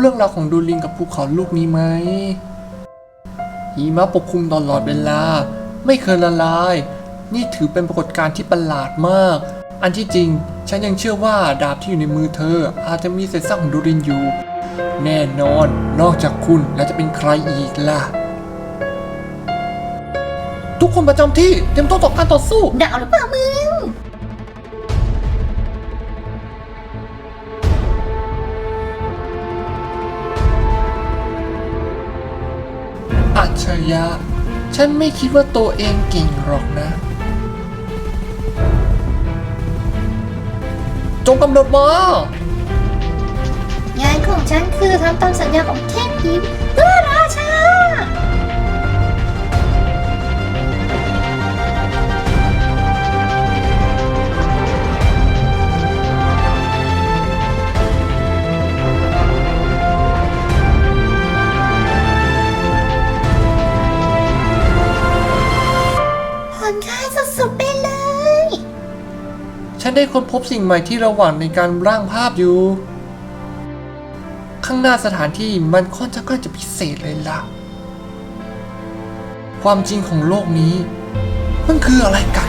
เรื่องราวของดูลิงกับภูเขาลูกนี้ไหมหิมะปกคลุมตลอดเวลา ไม่เคยละลาย นี่ถือเป็นปรากฏการณ์ที่ประหลาดมาก อันที่จริง ฉันยังเชื่อว่าดาบที่อยู่ในมือเธอ อาจจะมีเศษซากของดูรินอยู่ แน่นอน นอกจากคุณแล้วจะเป็นใครอีกล่ะ ทุกคนประจำที่เตรียมตัวต่อการต่อสู้ ดาวหรือเปล่ามึง อัจฉริยะ ฉันไม่คิดว่าตัวเองเก่งหรอกนะ จงกำหนดมางานของฉันคือทำตามสัญญาของเทพยิป สุดๆไปเลย ฉันได้ค้นพบสิ่งใหม่ที่ระหว่างในการร่างภาพอยู่ ข้างหน้าสถานที่มันค่อนข้างก็จะพิเศษเลยล่ะ ความจริงของโลกนี้ มันคืออะไรกัน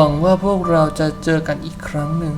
หวังว่าพวกเราจะเจอกันอีกครั้งหนึ่ง